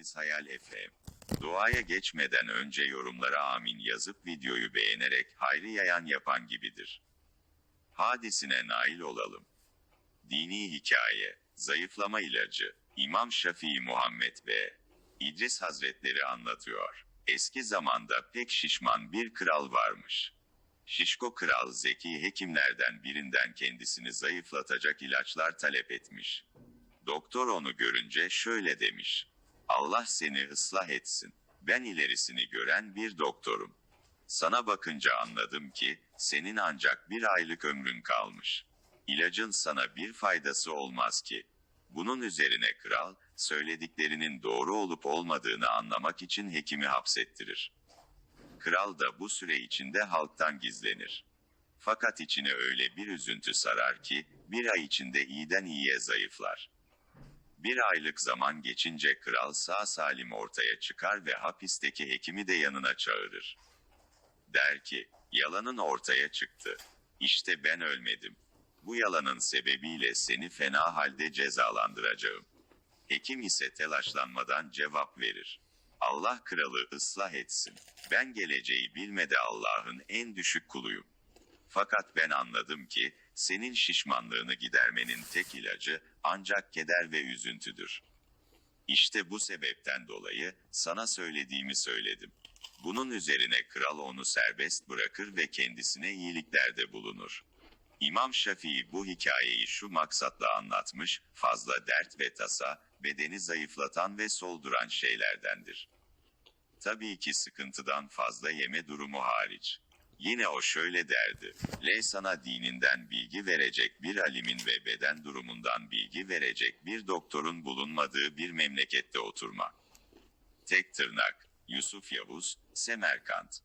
Deniz Hayal FM. Duaya geçmeden önce yorumlara amin yazıp videoyu beğenerek hayrı yayan yapan gibidir. Hadisine nail olalım. Dini hikaye, zayıflama ilacı, İmam Şafii Muhammed ve İdris Hazretleri anlatıyor. Eski zamanda pek şişman bir kral varmış. Şişko kral zeki hekimlerden birinden kendisini zayıflatacak ilaçlar talep etmiş. Doktor onu görünce şöyle demiş. Allah seni ıslah etsin. Ben ilerisini gören bir doktorum. Sana bakınca anladım ki, senin ancak bir aylık ömrün kalmış. İlacın sana bir faydası olmaz ki. Bunun üzerine kral, söylediklerinin doğru olup olmadığını anlamak için hekimi hapsettirir. Kral da bu süre içinde halktan gizlenir. Fakat içine öyle bir üzüntü sarar ki, bir ay içinde iyiden iyiye zayıflar. Bir aylık zaman geçince kral sağ salim ortaya çıkar ve hapisteki hekimi de yanına çağırır. Der ki, yalanın ortaya çıktı. İşte ben ölmedim. Bu yalanın sebebiyle seni fena halde cezalandıracağım. Hekim ise telaşlanmadan cevap verir. Allah kralı ıslah etsin. Ben geleceği bilmede Allah'ın en düşük kuluyum. Fakat ben anladım ki, senin şişmanlığını gidermenin tek ilacı, ancak keder ve üzüntüdür. İşte bu sebepten dolayı, sana söylediğimi söyledim. Bunun üzerine kral onu serbest bırakır ve kendisine iyiliklerde bulunur. İmam Şafii bu hikayeyi şu maksatla anlatmış, fazla dert ve tasa, bedeni zayıflatan ve solduran şeylerdendir. Tabii ki sıkıntıdan fazla yeme durumu hariç. Yine o şöyle derdi. Le sana dininden bilgi verecek bir alimin ve beden durumundan bilgi verecek bir doktorun bulunmadığı bir memlekette oturma. Tek tırnak. Yusuf Yavuz, Semerkant.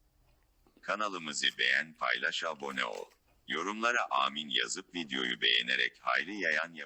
Kanalımızı beğen, paylaş, abone ol. Yorumlara amin yazıp videoyu beğenerek hayrı yayan yap.